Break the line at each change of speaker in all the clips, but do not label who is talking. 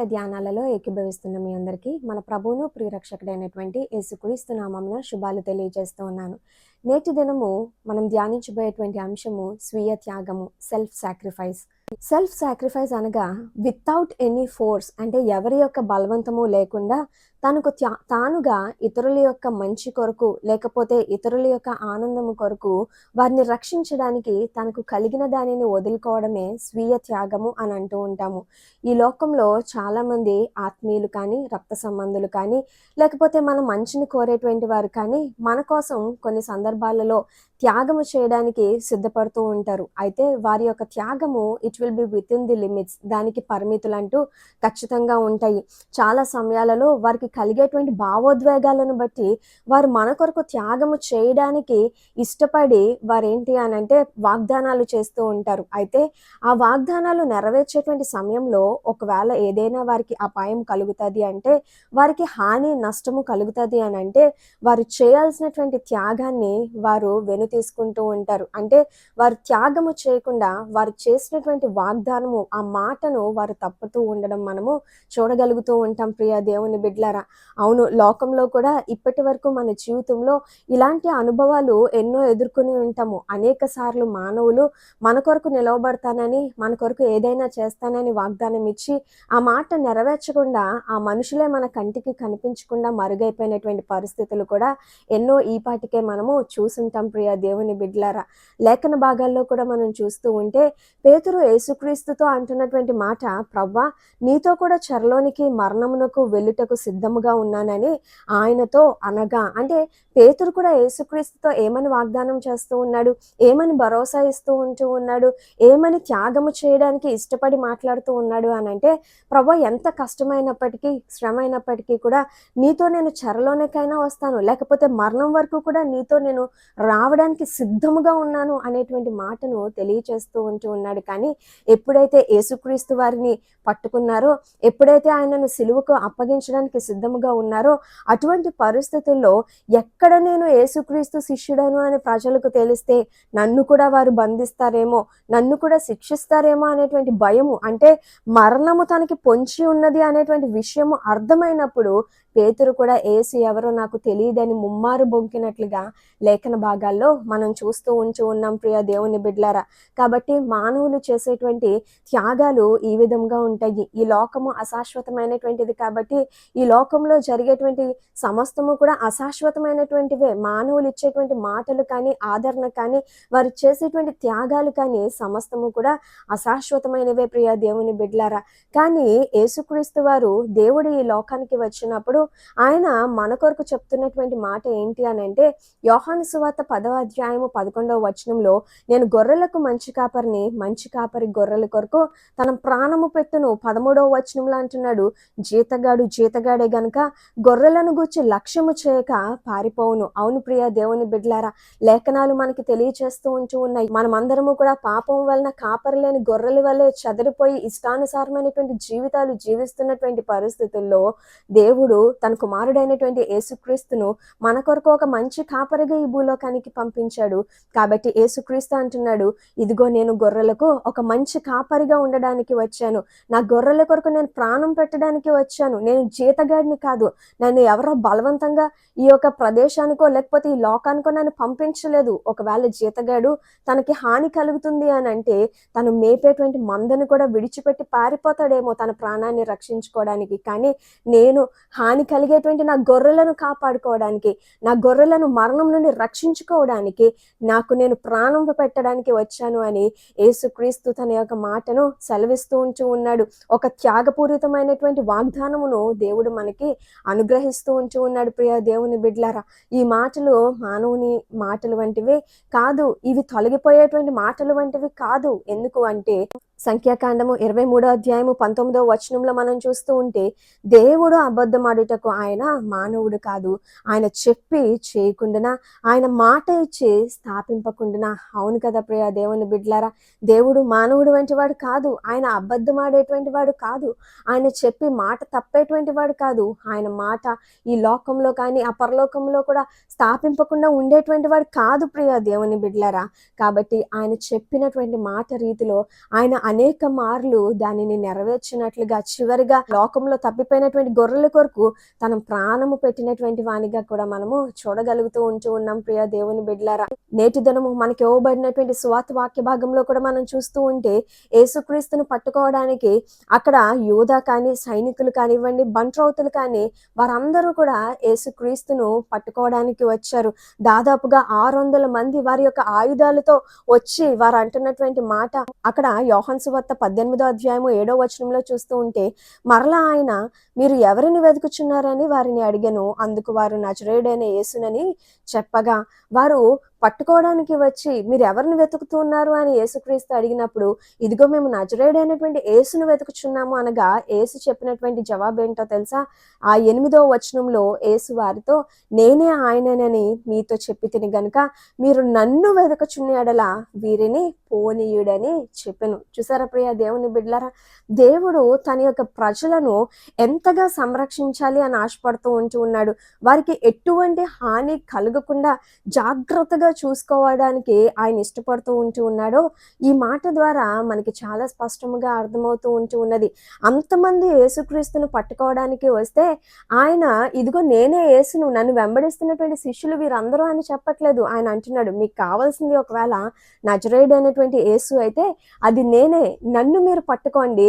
శ్రమల ధ్యానాలలో ఏకీభవిస్తున్న మీ అందరికీ మన ప్రభువును ప్రియరక్షకుడైనటువంటి యేసుక్రీస్తు నామమున శుభాలు తెలియజేస్తూ ఉన్నాను. నేటి దినము మనం ధ్యానించబోయేటువంటి అంశము స్వీయ త్యాగము సెల్ఫ్ సాక్రిఫైస్ సెల్ఫ్ సాక్రిఫైస్ అనగా వితౌట్ ఎనీ ఫోర్స్ అంటే ఎవరి యొక్క బలవంతము లేకుండా తనకు త్యా తానుగా ఇతరుల యొక్క మంచి కొరకు లేకపోతే ఇతరుల యొక్క ఆనందము కొరకు వారిని రక్షించడానికి తనకు కలిగిన దానిని వదులుకోవడమే స్వీయ త్యాగము అని అంటూ ఉంటాము. ఈ లోకంలో చాలామంది ఆత్మీయులు కానీ రక్త సంబంధులు కానీ లేకపోతే మన మంచిని కోరేటువంటి వారు కానీ మన కోసం కొన్ని సందర్భాలలో త్యాగము చేయడానికి సిద్ధపడుతూ ఉంటారు. అయితే వారి యొక్క త్యాగము it will be within the limits దానికి పరిమితులు అంటూ ఖచ్చితంగా ఉంటాయి. చాలా సమయాలలో వారికి కలిగేటువంటి భావోద్వేగాలను బట్టి వారు మన కొరకు త్యాగము చేయడానికి ఇష్టపడి వారు ఏంటి అని అంటే వాగ్దానాలు చేస్తూ ఉంటారు. అయితే ఆ వాగ్దానాలు నెరవేర్చేటువంటి సమయంలో ఒకవేళ ఏదైనా వారికి అపాయం కలుగుతుంది అంటే వారికి హాని నష్టము కలుగుతుంది అని అంటే వారు చేయాల్సినటువంటి త్యాగాన్ని వారు వెను తీసుకుంటూ ఉంటారు. అంటే వారు త్యాగము చేయకుండా వారు చేసినటువంటి వాగ్దానము ఆ మాటను వారు తప్పుతూ ఉండడం మనము చూడగలుగుతూ ఉంటాం. ప్రియ దేవుని బిడ్లారా అవును లోకంలో కూడా ఇప్పటి వరకు మన జీవితంలో ఇలాంటి అనుభవాలు ఎన్నో ఎదుర్కొని ఉంటాము. అనేక సార్లు మానవులు మన కొరకు నిలవబడతానని మన కొరకు ఏదైనా చేస్తానని వాగ్దానం ఇచ్చి ఆ మాట నెరవేర్చకుండా ఆ మనుషులే మన కంటికి కనిపించకుండా మరుగైపోయినటువంటి పరిస్థితులు కూడా ఎన్నో ఈ పాటికే మనము చూసుంటాం. ప్రియ దేవుని బిడ్లారా లేఖన భాగాల్లో కూడా మనం చూస్తూ ఉంటే పేతురు యేసుక్రీస్తుతో అంటున్నటువంటి మాట ప్రవ్వా నీతో కూడా చరలోనికి మరణమునకు వెళ్ళుటకు సిద్ధముగా ఉన్నానని ఆయనతో అనగా. అంటే పేతురు కూడా యేసుక్రీస్తుతో ఏమని వాగ్దానం చేస్తూ ఉన్నాడు? ఏమని భరోసా ఇస్తూ ఉంటూ ఉన్నాడు? ఏమని త్యాగము చేయడానికి ఇష్టపడి మాట్లాడుతూ ఉన్నాడు అని అంటే ప్రభా ఎంత కష్టమైనప్పటికీ శ్రమ అయినప్పటికీ కూడా నీతో నేను చెరలోనికైనా వస్తాను. లేకపోతే మరణం వరకు కూడా నీతో నేను రావడానికి సిద్ధముగా ఉన్నాను అనేటువంటి మాటను తెలియచేస్తూ ఉంటూ ఉన్నాడు. కానీ ఎప్పుడైతే యేసుక్రీస్తు వారిని పట్టుకున్నారో ఎప్పుడైతే ఆయనను సిలువకు అప్పగించడానికి సిద్ధముగా ఉన్నారో అటువంటి పరిస్థితుల్లో ఎక్కడ నేను యేసుక్రీస్తు శిష్యుడను అని ప్రజలకు తెలిస్తే నన్ను కూడా వారు బంధిస్తారేమో నన్ను కూడా శిక్షిస్తారేమో అనేటువంటి భయము అంటే మరణము తనకి పొంచి ఉన్నది అనేటువంటి విషయము అర్థమైనప్పుడు పేతురు కూడా ఏసు ఎవరో నాకు తెలియదని ముమ్మారు బొంకినట్లుగా లేఖన భాగాల్లో మనం చూస్తూ ఉంచి ఉన్నాం ప్రియ దేవుని బిడ్లారా. కాబట్టి మానవులు చేసేటువంటి త్యాగాలు ఈ విధంగా ఉంటాయి. ఈ లోకము అశాశ్వతమైనటువంటిది కాబట్టి ఈ లోకంలో జరిగేటువంటి సమస్తము కూడా అశాశ్వతమైనటువంటివే. మానవులు ఇచ్చేటువంటి మాటలు కానీ ఆదరణ కానీ వారు చేసేటువంటి త్యాగాలు కానీ సమస్తము కూడా అశాశ్వతమైనవే ప్రియ దేవుని బిడ్లారా. కానీ యేసుక్రీస్తు వారు దేవుడు ఈ లోకానికి వచ్చినప్పుడు ఆయన మన కొరకు చెప్తున్నటువంటి మాట ఏంటి అని అంటే యోహాను సువార్త పదవ అధ్యాయము పదకొండవ వచనంలో నేను గొర్రెలకు మంచి కాపరిని మంచి కాపరి గొర్రెల కొరకు తన ప్రాణము పెట్టును పదమూడవ వచనంలో అంటున్నాడు. జీతగాడు జీతగాడే గనుక గొర్రెలను గూర్చి లక్ష్యము చేయక పారిపోవును. అవును ప్రియ దేవుని బిడ్లారా లేఖనాలు మనకి తెలియచేస్తూ ఉంటూ ఉన్నాయి. మనమందరము కూడా పాపం వలన కాపరి లేని గొర్రెల వల్లే చదిరిపోయి ఇష్టానుసారమైనటువంటి జీవితాలు జీవిస్తున్నటువంటి పరిస్థితుల్లో దేవుడు తన కుమారుడైనటువంటి యేసుక్రీస్తును మన కొరకు ఒక మంచి కాపరిగా ఈ భూలోకానికి పంపించాడు. కాబట్టి యేసుక్రీస్తు అంటున్నాడు ఇదిగో నేను గొర్రెలకు ఒక మంచి కాపరిగా ఉండడానికి వచ్చాను. నా గొర్రెల కొరకు నేను ప్రాణం పెట్టడానికి వచ్చాను. నేను జీతగాడిని కాదు. నన్ను ఎవరో బలవంతంగా ఈ యొక్క ప్రదేశానికో లేకపోతే ఈ లోకానికో నన్ను పంపించలేదు. ఒకవేళ జీతగాడు తనకి హాని కలుగుతుంది అని అంటే తను మేపేటువంటి మందను కూడా విడిచిపెట్టి పారిపోతాడేమో తన ప్రాణాన్ని రక్షించుకోవడానికి. కానీ నేను హాని కలిగేటువంటి నా గొర్రెలను కాపాడుకోవడానికి నా గొర్రెలను మరణం నుండి రక్షించుకోవడానికి నాకు నేను ప్రాణం పెట్టడానికి వచ్చాను అని యేసుక్రీస్తు తన యొక్క మాటను సెలవిస్తూ ఉంటూ ఉన్నాడు. ఒక త్యాగపూరితమైనటువంటి వాగ్దానమును దేవుడు మనకి అనుగ్రహిస్తూ ఉంటూ ఉన్నాడు. ప్రియ దేవుని బిడ్లారా ఈ మాటలు మానవుని మాటలు వంటివి కాదు ఇవి తొలగిపోయేటువంటి మాటలు వంటివి కాదు. ఎందుకు అంటే సంఖ్యాకాండము ఇరవై మూడో అధ్యాయము పంతొమ్మిదో వచనంలో మనం చూస్తూ ఉంటే దేవుడు అబద్ధమాడుటకు ఆయన మానవుడు కాదు. ఆయన చెప్పి చేయకుండా ఆయన మాట ఇచ్చి స్థాపింపకుండా అవును కదా ప్రియ దేవుని బిడ్లారా దేవుడు మానవుడు వంటి వాడు కాదు. ఆయన అబద్ధమాడేటువంటి వాడు కాదు. ఆయన చెప్పి మాట తప్పేటువంటి వాడు కాదు. ఆయన మాట ఈ లోకంలో కానీ ఆ పరలోకంలో కూడా స్థాపింపకుండా ఉండేటువంటి వాడు కాదు ప్రియ దేవుని బిడ్లారా కాబట్టి ఆయన చెప్పినటువంటి మాట రీతిలో ఆయన అనేక మార్లు దానిని నెరవేర్చినట్లుగా చివరిగా లోకంలో తప్పిపోయినటువంటి గొర్రెల కొరకు తన ప్రాణము పెట్టినటువంటి వానిగా కూడా మనము చూడగలుగుతూ ఉంటూ ఉన్నాం ప్రియ దేవుని బిడ్లారా నేటి దినము మనకి ఇవ్వబడినటువంటి స్వాత వాక్య భాగంలో కూడా మనం చూస్తూ ఉంటే యేసుక్రీస్తును పట్టుకోవడానికి అక్కడ యోధ కానీ సైనికులు కానివ్వండి బంట్రౌతులు కానీ వారందరూ కూడా యేసుక్రీస్తును పట్టుకోవడానికి వచ్చారు. దాదాపుగా ఆరు వందల మంది వారి యొక్క ఆయుధాలతో వచ్చి వారు అంటున్నటువంటి మాట అక్కడ యోహన్ సువార్త పద్దెనిమిదో అధ్యాయము ఏడో వచనంలో చూస్తూ ఉంటే మరలా ఆయన మీరు ఎవరిని వెతుకుచున్నారని వారిని అడిగాను అందుకు వారు నజరేయుడైన యేసునని చెప్పగా వారు పట్టుకోవడానికి వచ్చి మీరు ఎవరిని వెతుకుతున్నారు అని యేసుక్రీస్తు అడిగినప్పుడు ఇదిగో మేము నజరేడైనటువంటి యేసును వెతుకుచున్నాము అనగా యేసు చెప్పినటువంటి జవాబు ఏంటో తెలుసా? ఆ ఎనిమిదో వచనంలో యేసు వారితో నేనే ఆయననని మీతో చెప్పి తిని గనుక మీరు నన్ను వెతుకుచున్నడల వీరిని పోనీయుడని చెప్పాను. చూసారా ప్రియ దేవుని బిడ్డలారా? దేవుడు తన యొక్క ప్రజలను ఎంతగా సంరక్షించాలి అని ఆశపడుతూ ఉంటూ ఉన్నాడు. వారికి ఎటువంటి హాని కలగకుండా జాగ్రత్తగా చూసుకోవడానికి ఆయన ఇష్టపడుతూ ఉంటూ ఉన్నాడో ఈ మాట ద్వారా మనకి చాలా స్పష్టంగా అర్థమవుతూ ఉంటూ ఉన్నది. అంతమంది యేసుక్రీస్తును పట్టుకోవడానికి వస్తే ఆయన ఇదిగో నేనే యేసును నన్ను వెంబడిస్తున్నటువంటి శిష్యులు వీరందరూ అని చెప్పట్లేదు. ఆయన అంటున్నాడు మీకు కావాల్సింది ఒకవేళ నజరేయుడు అనేటువంటి యేసు అయితే అది నేనే నన్ను మీరు పట్టుకోండి.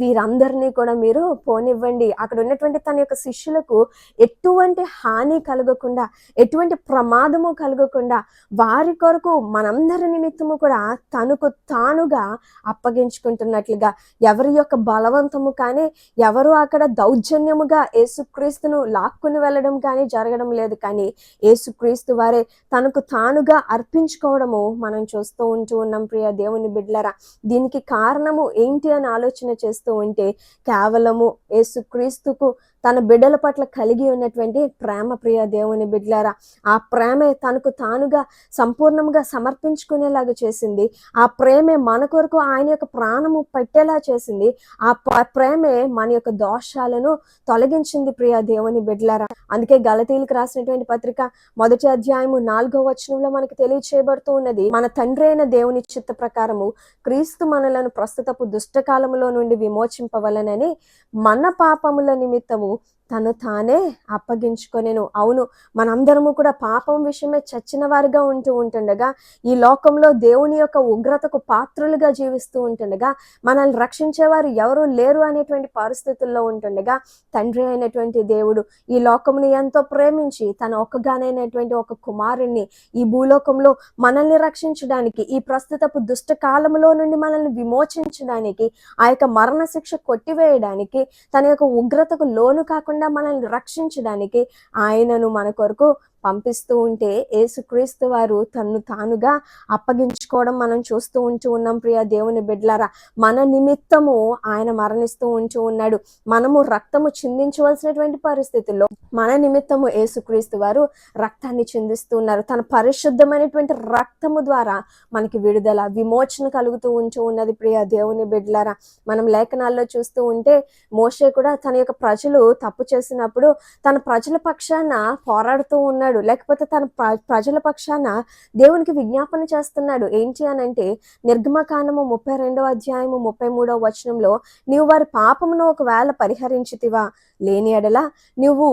వీరందరినీ కూడా మీరు పోనివ్వండి. అక్కడ ఉన్నటువంటి తన యొక్క శిష్యులకు ఎటువంటి హాని కలగకుండా ఎటువంటి ప్రమాదము కలగకుండా వారి కొరకు మనందరి నిమిత్తము కూడా తనకు తానుగా అప్పగించుకుంటున్నట్లుగా ఎవరి యొక్క బలవంతము కానీ ఎవరు అక్కడ దౌర్జన్యముగా యేసుక్రీస్తును లాక్కుని వెళ్ళడం కానీ జరగడం లేదు. కానీ యేసుక్రీస్తు వారే తనకు తానుగా అర్పించుకోవడము మనం చూస్తూ ఉంటూ ఉన్నాం. ప్రియ దేవుని బిడ్లరా దీనికి కారణము ఏంటి అని ఆలోచన చేస్తే ఉంటే కేవలము యేసుక్రీస్తుకు తన బిడ్డల పట్ల కలిగి ఉన్నటువంటి ప్రేమ ప్రియ దేవుని బిడ్డలారా ఆ ప్రేమే తనకు తానుగా సంపూర్ణంగా సమర్పించుకునేలాగా చేసింది. ఆ ప్రేమే మన కొరకు ఆయన యొక్క ప్రాణము పెట్టేలా చేసింది. ఆ ప్రేమే మన యొక్క దోషాలను తొలగించింది ప్రియ దేవుని బిడ్డలారా. అందుకే గలతీలకు రాసినటువంటి పత్రిక మొదటి అధ్యాయము నాలుగో వచనంలో మనకి తెలియచేయబడుతూ ఉన్నది. మన తండ్రి అయిన దేవుని చిత్త ప్రకారము క్రీస్తు మనలను ప్రస్తుతపు దుష్టకాలములో నుండి విమోచింపవలనని మన పాపముల నిమిత్తము తను తానే అప్పగించుకొనేను అవును మనందరము కూడా పాపం విషయమే చచ్చిన వారిగా ఉంటూ ఉంటుండగా ఈ లోకంలో దేవుని యొక్క ఉగ్రతకు పాత్రులుగా జీవిస్తూ ఉంటుండగా మనల్ని రక్షించేవారు ఎవరూ లేరు అనేటువంటి పరిస్థితుల్లో ఉంటుండగా తండ్రి అయినటువంటి దేవుడు ఈ లోకముని ఎంతో ప్రేమించి తన ఒక్కగానైనటువంటి ఒక కుమారుణ్ణి ఈ భూలోకంలో మనల్ని రక్షించడానికి ఈ ప్రస్తుతపు దుష్ట కాలంలో నుండి మనల్ని విమోచించడానికి ఆ యొక్క మరణ శిక్ష కొట్టివేయడానికి తన యొక్క ఉగ్రతకు లోను కాకుండా మనల్ని రక్షించడానికి ఆయనను మన కొరకు పంపిస్తూ ఉంటే ఏసుక్రీస్తు వారు తన్ను తానుగా అప్పగించుకోవడం మనం చూస్తూ ఉంటూ ఉన్నాం ప్రియ దేవుని బిడ్లారా. మన నిమిత్తము ఆయన మరణిస్తూ ఉంటూ ఉన్నాడు. మనము రక్తము చిందించవలసినటువంటి పరిస్థితుల్లో మన నిమిత్తము ఏసుక్రీస్తు వారు రక్తాన్ని చిందిస్తూ ఉన్నారు. తన పరిశుద్ధమైనటువంటి రక్తము ద్వారా మనకి విడుదల విమోచన కలుగుతూ ఉంటూ ఉన్నది ప్రియ దేవుని బిడ్లారా. మనం లేఖనాల్లో చూస్తూ ఉంటే మోషే కూడా తన యొక్క ప్రజలు తప్పు చేసినప్పుడు తన ప్రజల పక్షాన పోరాడుతూ ఉన్నాడు. లేకపోతే తన ప్ర- ప్రజల పక్షాన దేవునికి విజ్ఞాపన చేస్తున్నాడు. ఏంటి అని అంటే నిర్గమకాండము ముప్పై రెండవ అధ్యాయము ముప్పై మూడవ వచనంలో నీవు వారి పాపమును ఒకవేళ పరిహరించితివా లేని ఎడల నువ్వు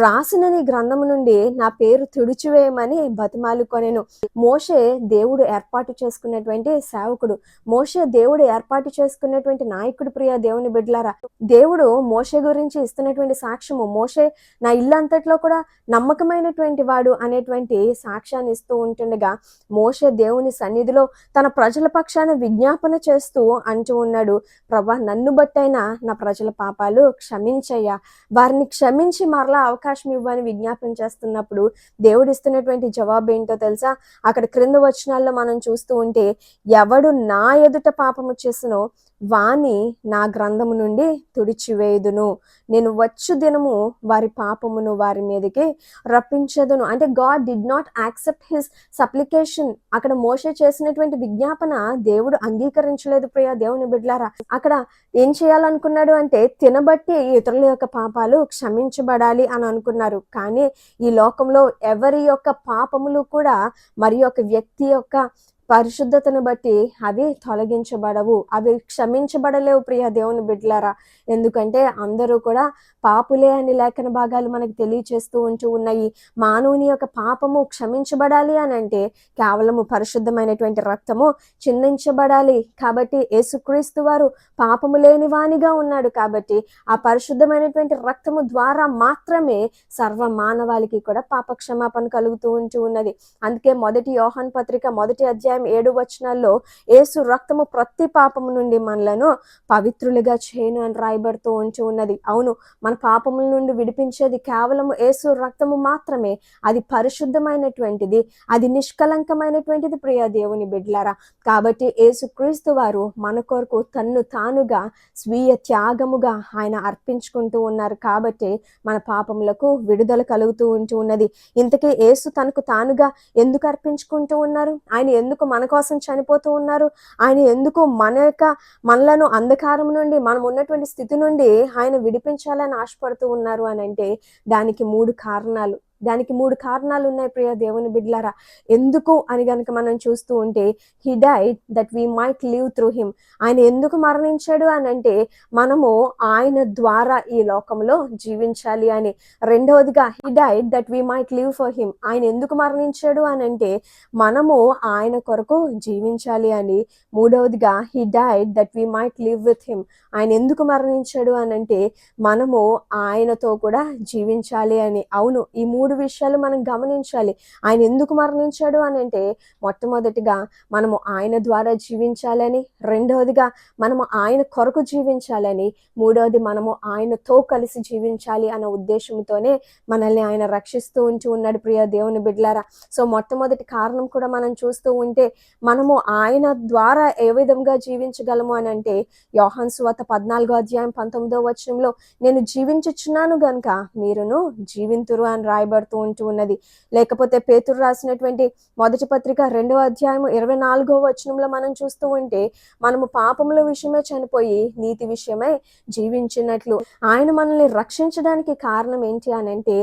రాసిన నీ గ్రంథము నుండి నా పేరు తుడిచివేయమని బతిమాలుకొనేను మోషే దేవుడు ఏర్పాటు చేసుకున్నటువంటి సేవకుడు. మోషే దేవుడు ఏర్పాటు చేసుకున్నటువంటి నాయకుడు ప్రియ దేవుని బిడ్డలారా. దేవుడు మోషే గురించి ఇస్తున్నటువంటి సాక్ష్యము. మోషే నా ఇల్లు అంతట్లో కూడా నమ్మకమైనటువంటి వాడు అనేటువంటి సాక్ష్యాన్ని ఇస్తూ ఉంటుండగా మోషే దేవుని సన్నిధిలో తన ప్రజల పక్షాన విజ్ఞాపన చేస్తూ అంటూ ఉన్నాడు. ప్రభా నన్ను బట్టైనా నా ప్రజల పాపాలు క్షమించయ్యా. వారిని క్షమించి మరలా అవకాశం ఇవ్వని విజ్ఞాపన చేస్తున్నప్పుడు దేవుడు ఇస్తున్నటువంటి జవాబు ఏంటో తెలుసా? అక్కడ క్రింద వచనాల్లో మనం చూస్తూ ఉంటే ఎవడు నా ఎదుట పాపము చేసినో వాని నా గ్రంథము నుండి తుడిచివేయుదును. నేను వచ్చు దినము వారి పాపమును వారి మీదకి రప్పించదును. అంటే God did not accept his supplication అక్కడ మోస చేసినటువంటి విజ్ఞాపన దేవుడు అంగీకరించలేదు ప్రియా దేవుని బిడ్లారా. అక్కడ ఏం చేయాలనుకున్నాడు అంటే తినబట్టి ఇతరుల యొక్క పాపాలు క్షమించబడాలి అని అనుకున్నారు. కానీ ఈ లోకంలో ఎవరి యొక్క పాపములు కూడా మరి యొక్క వ్యక్తి యొక్క పరిశుద్ధతను బట్టి అవి తొలగించబడవు. అవి క్షమించబడలేవు ప్రియ దేవుని బిడ్డలారా. ఎందుకంటే అందరూ కూడా పాపులే అని లేఖన భాగాలు మనకు తెలియచేస్తూ ఉంటూ ఉన్నాయి. మానవుని యొక్క పాపము క్షమించబడాలి అని అంటే కేవలము పరిశుద్ధమైనటువంటి రక్తము చిందించబడాలి. కాబట్టి యేసుక్రీస్తు వారు పాపము లేని వానిగా ఉన్నాడు కాబట్టి ఆ పరిశుద్ధమైనటువంటి రక్తము ద్వారా మాత్రమే సర్వ మానవాళికి కూడా పాప క్షమాపణ కలుగుతూ ఉంటూ ఉన్నది. అందుకే మొదటి యోహన్ పత్రిక మొదటి అధ్యాయం ఏడు వచనాల్లో యేసు రక్తము ప్రతి పాపము నుండి మనలను పవిత్రులుగా చేయను అని రాయబడుతూ ఉంచి ఉన్నది. అవును మన పాపముల నుండి విడిపించేది కేవలం యేసు రక్తము మాత్రమే. అది పరిశుద్ధమైనటువంటిది అది నిష్కలంకమైనటువంటిది ప్రియ దేవుని బిడ్లారా. కాబట్టి యేసు క్రీస్తు వారు మన కొరకు తన్ను తానుగా స్వీయ త్యాగముగా ఆయన అర్పించుకుంటూ ఉన్నారు. కాబట్టి మన పాపములకు విడుదల కలుగుతూ ఉంటూ ఉన్నది. ఇంతకీ యేసు తనకు తానుగా ఎందుకు అర్పించుకుంటూ ఉన్నారు? ఆయన ఎందుకు మన కోసం చనిపోతూ ఉన్నారు? ఆయన ఎందుకు మన యొక్క మనలను అంధకారం నుండి మనం ఉన్నటువంటి స్థితి నుండి ఆయన విడిపించాలని ఆశపడుతూ ఉన్నారు అని అంటే దానికి మూడు కారణాలు. దానికి మూడు కారణాలు ఉన్నాయి ప్రియ దేవుని బిడ్లారా. ఎందుకు అని గనక మనం చూస్తూ ఉంటే he died that we might live through him ఆయన ఎందుకు మరణించాడు అని అంటే మనము ఆయన ద్వారా ఈ లోకంలో జీవించాలి అని. రెండవదిగా he died that we might live for him ఆయన ఎందుకు మరణించాడు అని అంటే మనము ఆయన కొరకు జీవించాలి అని. మూడవదిగా he died that we might live with him ఆయన ఎందుకు మరణించాడు అని అంటే మనము ఆయనతో కూడా జీవించాలి అని. అవును ఈ మూడు మూడు విషయాలు మనం గమనించాలి. ఆయన ఎందుకు మరణించాడు అని అంటే మొట్టమొదటిగా మనము ఆయన ద్వారా జీవించాలని రెండవదిగా మనము ఆయన కొరకు జీవించాలని మూడవది మనము ఆయనతో కలిసి జీవించాలి అన్న ఉద్దేశంతోనే మనల్ని ఆయన రక్షిస్తూ ఉంటూ ఉన్నాడు ప్రియ దేవుని బిడ్లారా సో మొట్టమొదటి కారణం కూడా మనం చూస్తూ ఉంటే మనము ఆయన ద్వారా ఏ విధంగా జీవించగలము అని అంటే యోహాన్ సువాత పద్నాలుగో అధ్యాయం పంతొమ్మిదో వచనంలో నేను జీవించుచున్నాను గనుక మీరును జీవింతురు అని కనబడుతూ ఉంటూ ఉన్నది. లేకపోతే పేతురు రాసినటువంటి మొదటి పత్రిక రెండవ అధ్యాయం ఇరవై నాలుగో వచనంలో మనం చూస్తూ ఉంటే మనము పాపముల విషయమే చనిపోయి నీతి విషయమై జీవించినట్లు. ఆయన మనల్ని రక్షించడానికి కారణం ఏంటి అని అంటే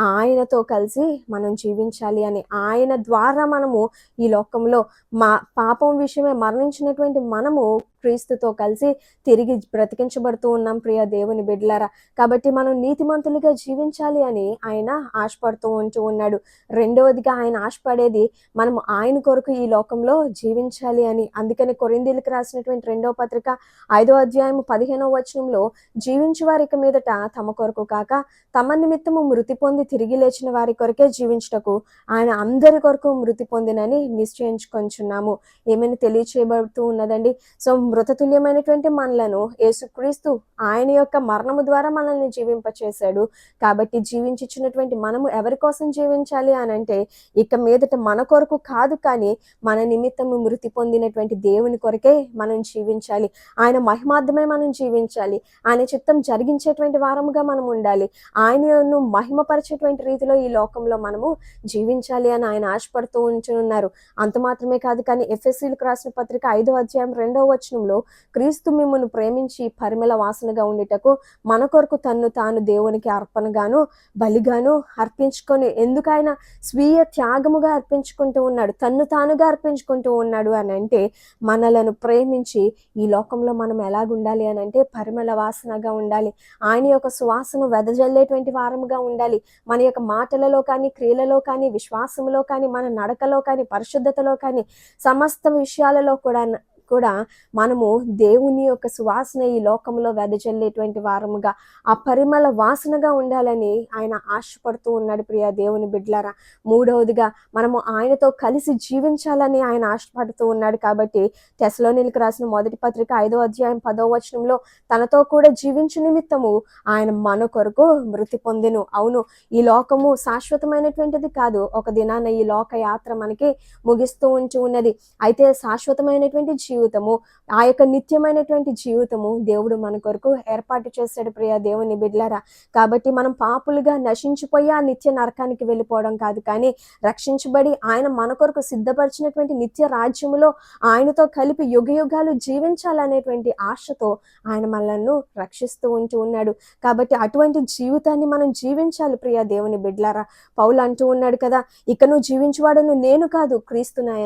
ఆయనతో కలిసి మనం జీవించాలి అని. ఆయన ద్వారా మనము ఈ లోకంలో మా పాపం విషయమే మరణించినటువంటి మనము క్రీస్తుతో కలిసి తిరిగి బ్రతికించబడుతూ ఉన్నాం ప్రియ దేవుని బిడ్డలారా. కాబట్టి మనం నీతిమంతులుగా జీవించాలి అని ఆయన ఆశపడుతూ ఉంటూ ఉన్నాడు. రెండవదిగా ఆయన ఆశపడేది మనం ఆయన కొరకు ఈ లోకంలో జీవించాలి అని. అందుకని కొరిందీలకు రాసినటువంటి రెండవ పత్రిక ఐదో అధ్యాయం పదిహేనవ వచనంలో జీవించు వారికి మీదట తమ కొరకు కాక తమ నిమిత్తము మృతి పొంది తిరిగి లేచిన వారి కొరకే జీవించుటకు ఆయన అందరి కొరకు మృతి పొందినని నిశ్చయించుకొంచున్నాము. ఏమైనా తెలియచేయబడుతూ ఉన్నదండి? సో మృతతుల్యమైనటువంటి మనలను యేసుక్రీస్తు ఆయన యొక్క మరణము ద్వారా మనల్ని జీవింపచేశాడు. కాబట్టి జీవించుచున్నటువంటి మనము ఎవరి కోసం జీవించాలి అని అంటే ఇక మీదట మన కొరకు కాదు కానీ మన నిమిత్తము మృతి పొందినటువంటి దేవుని కొరకే మనం జీవించాలి. ఆయన మహిమార్థమే మనం జీవించాలి. ఆయన చిత్తం జరిగించేటువంటి వారముగా మనం ఉండాలి. ఆయనను మహిమపరిచేటువంటి రీతిలో ఈ లోకంలో మనము జీవించాలి అని ఆయన ఆశపడుతూ ఉంచున్నారు అంత మాత్రమే కాదు కానీ ఎఫ్ఎస్సీలకు రాసిన పత్రిక ఐదో అధ్యాయం రెండవ వచనంలో క్రీస్తు మిమ్మల్ని ప్రేమించి పరిమళ వాసనగా ఉండేటకు మన కొరకు తన్ను తాను దేవునికి అర్పణగాను బలిగాను అర్పించుకొని ఎందుకు ఆయన స్వీయ త్యాగముగా అర్పించుకుంటూ ఉన్నాడు తన్ను తానుగా అర్పించుకుంటూ ఉన్నాడు అని అంటే మనలను ప్రేమించి ఈ లోకంలో మనం ఎలాగుండాలి అని అంటే పరిమళ వాసనగా ఉండాలి. ఆయన యొక్క సువాసన వెదజల్లేటువంటి వారముగా ఉండాలి. మన యొక్క మాటలలో కానీ క్రియలలో కానీ విశ్వాసంలో కానీ మన నడకలో కానీ పరిశుద్ధతలో కానీ సమస్త విషయాలలో కూడా కూడా మనము దేవుని యొక్క సువాసన ఈ లోకంలో వెదజల్లేటువంటి వారముగా ఆ పరిమళ వాసనగా ఉండాలని ఆయన ఆశపడుతూ ఉన్నాడు ప్రియ దేవుని బిడ్లారా. మూడవదిగా మనము ఆయనతో కలిసి జీవించాలని ఆయన ఆశపడుతూ ఉన్నాడు కాబట్టి తెసలోనిలకు రాసిన మొదటి పత్రిక ఐదో అధ్యాయం పదో వచనంలో తనతో కూడా జీవించు నిమిత్తము ఆయన మన కొరకు మృతి పొందెను. అవును ఈ లోకము శాశ్వతమైనటువంటిది కాదు. ఒక దినాన ఈ లోక యాత్ర మనకి ముగిస్తూ ఉంటూ ఉన్నది. అయితే శాశ్వతమైనటువంటి జీవితము ఆ యొక్క నిత్యమైనటువంటి జీవితము దేవుడు మన కొరకు ఏర్పాటు చేశాడు ప్రియ దేవుని బిడ్లరా. కాబట్టి మనం పాపులుగా నశించిపోయి ఆ నిత్య నరకానికి వెళ్ళిపోవడం కాదు కానీ రక్షించబడి ఆయన మన కొరకు సిద్ధపరిచినటువంటి నిత్య రాజ్యములో ఆయనతో కలిపి యుగ యుగాలు జీవించాలనేటువంటి ఆశతో ఆయన మనల్ని రక్షిస్తూ ఉంటూ ఉన్నాడు. కాబట్టి అటువంటి జీవితాన్ని మనం జీవించాలి ప్రియ దేవుని బిడ్లారా. పౌలు అంటూ ఉన్నాడు కదా ఇక నువ్వు జీవించువాడను నేను కాదు క్రీస్తు నా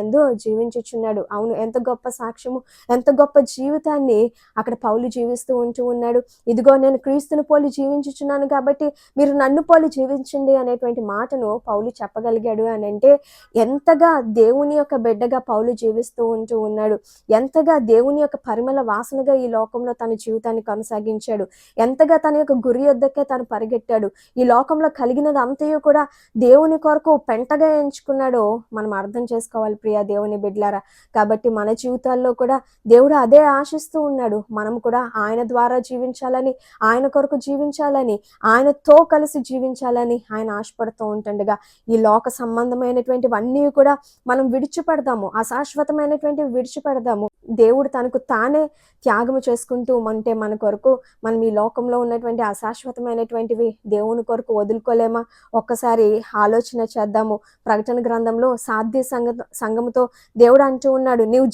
జీవించుచున్నాడు. అవును ఎంత గొప్ప సాక్ష్యము. ఎంత గొప్ప జీవితాన్ని అక్కడ పౌలు జీవిస్తూ ఉంటూ ఉన్నాడు. ఇదిగో నేను క్రీస్తుని పోలి జీవించుచున్నాను కాబట్టి మీరు నన్ను పోలి జీవించండి అనేటువంటి మాటను పౌలు చెప్పగలిగాడు అని అంటే ఎంతగా దేవుని యొక్క బిడ్డగా పౌలు జీవిస్తూ ఉంటూ ఉన్నాడు. ఎంతగా దేవుని యొక్క పరిమళ వాసనగా ఈ లోకంలో తన జీవితాన్ని కొనసాగించాడు. ఎంతగా తన యొక్క గురి యొద్దకే తను పరిగెట్టాడు. ఈ లోకంలో కలిగినది అంతయు కూడా దేవుని కొరకు పెంటగా ఎంచుకున్నాడో మనం అర్థం చేసుకోవాలి ప్రియా దేవుని బిడ్లారా కాబట్టి మన జీవితాల్లో కూడా దేవుడు అదే ఆశిస్తూ ఉన్నాడు. మనం కూడా ఆయన ద్వారా జీవించాలని ఆయన కొరకు జీవించాలని ఆయనతో కలిసి జీవించాలని ఆయన ఆశపడుతూ ఉంటుండగా ఈ లోక సంబంధమైనటువంటివన్నీ కూడా మనం విడిచిపెడదాము. అశాశ్వతమైనటువంటివి విడిచిపెడదాము. దేవుడు తనకు తానే త్యాగము చేసుకుంటూ ఉంటే మన కొరకు మనం ఈ లోకంలో ఉన్నటువంటి అశాశ్వతమైనటువంటివి దేవుని కొరకు వదులుకోలేమా? ఒక్కసారి ఆలోచన చేద్దాము. ప్రకటన గ్రంథంలో సాధ్య సంగ సంఘముతో దేవుడు అంటూ ఉన్నాడు నీవు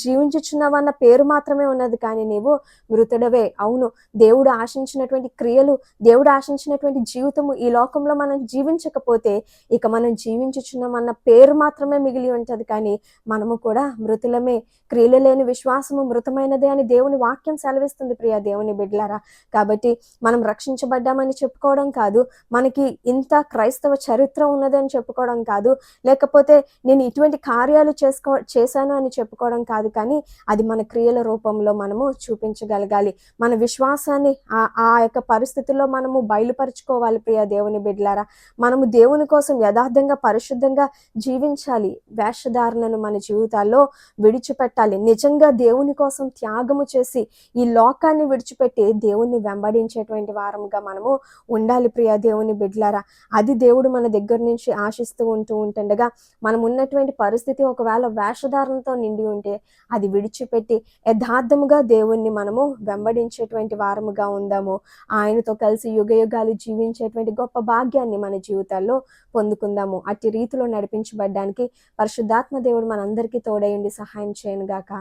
చేస్తున్నావు అన్న పేరు మాత్రమే ఉన్నది కానీ నీవు మృతుడవే. అవును దేవుడు ఆశించినటువంటి క్రియలు దేవుడు ఆశించినటువంటి జీవితము ఈ లోకంలో మనం జీవించకపోతే ఇక మనం జీవించుచున్నామన్న పేరు మాత్రమే మిగిలి ఉంటుంది కానీ మనము కూడా మృతులమే. క్రియలు లేని విశ్వాసము మృతమైనదే అని దేవుని వాక్యం సెలవిస్తుంది ప్రియ దేవుని బిడ్డలారా. కాబట్టి మనం రక్షించబడ్డామని చెప్పుకోవడం కాదు మనకి ఇంత క్రైస్తవ చరిత్ర ఉన్నదని చెప్పుకోవడం కాదు లేకపోతే నేను ఇటువంటి కార్యాలు చేసుకో చేశాను అని చెప్పుకోవడం కాదు కానీ అది మన క్రియల రూపంలో మనము చూపించగలగాలి. మన విశ్వాసాన్ని ఆ ఆ యొక్క పరిస్థితుల్లో మనము బయలుపరుచుకోవాలి ప్రియ దేవుని బిడ్డలారా. మనము దేవుని కోసం యథార్థంగా పరిశుద్ధంగా జీవించాలి. వేషధారణను మన జీవితాల్లో విడిచిపెట్టాలి. నిజంగా దేవుని కోసం త్యాగము చేసి ఈ లోకాన్ని విడిచిపెట్టి దేవుణ్ణి వెంబడించేటువంటి వారముగా మనము ఉండాలి ప్రియ దేవుని బిడ్డలారా. అది దేవుడు మన దగ్గర నుంచి ఆశిస్తూ ఉంటూ ఉంటుండగా మనం ఉన్నటువంటి పరిస్థితి ఒకవేళ వేషధారణతో నిండి ఉంటే అది విడిచి విడిచిపెట్టి యథార్థముగా దేవుణ్ణి మనము వెంబడించేటువంటి వారముగా ఉందాము. ఆయనతో కలిసి యుగ యుగాలు జీవించేటువంటి గొప్ప భాగ్యాన్ని మన జీవితాల్లో పొందుకుందాము. అట్టి రీతిలో నడిపించబడ్డానికి పరిశుద్ధాత్మ దేవుడు మనందరికీ తోడయండి సహాయం చేయను గాక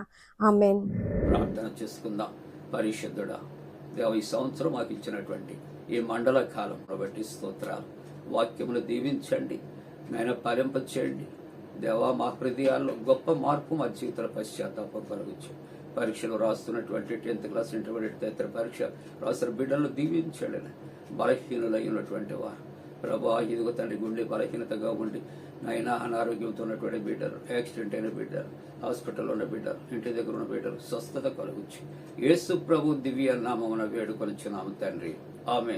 ఆమెన్.
ప్రార్థన చేసుకుందాం. పరిశుద్ధుడా దేవ ఈ సంవత్సరం మాకు ఇచ్చినటువంటి ఈ మండల కాలంలో బట్టి స్తోత్రాలు. వాక్యములు దీవించండి. నాయన పరింప చేయండి దేవా మా హృదయాల్లో గొప్ప మార్పు మా జీవితంలో పశ్చాత్తాపం కలుగుచ్చు. పరీక్షలు రాస్తున్నటువంటి టెన్త్ క్లాస్ ఇంటర్మీడియట్ తదితర పరీక్ష రాస్తున్న బిడ్డలను దీవించండి బలహీనులై ఉన్నటువంటి వారు. ప్రభా ఇదిగో తండ్రి గుండె బలహీనతగా ఉండి నైనా అనారోగ్యంతో ఉన్నటువంటి బిడ్డలు యాక్సిడెంట్ అయిన బిడ్డలు హాస్పిటల్లో ఉన్న బిడ్డలు ఇంటి దగ్గర ఉన్న బిడ్డలు స్వస్థత కలుగుచ్చు. యేసు ప్రభు దివ్య నామమున వేడుకొనిచున్నాము తండ్రి. ఆమె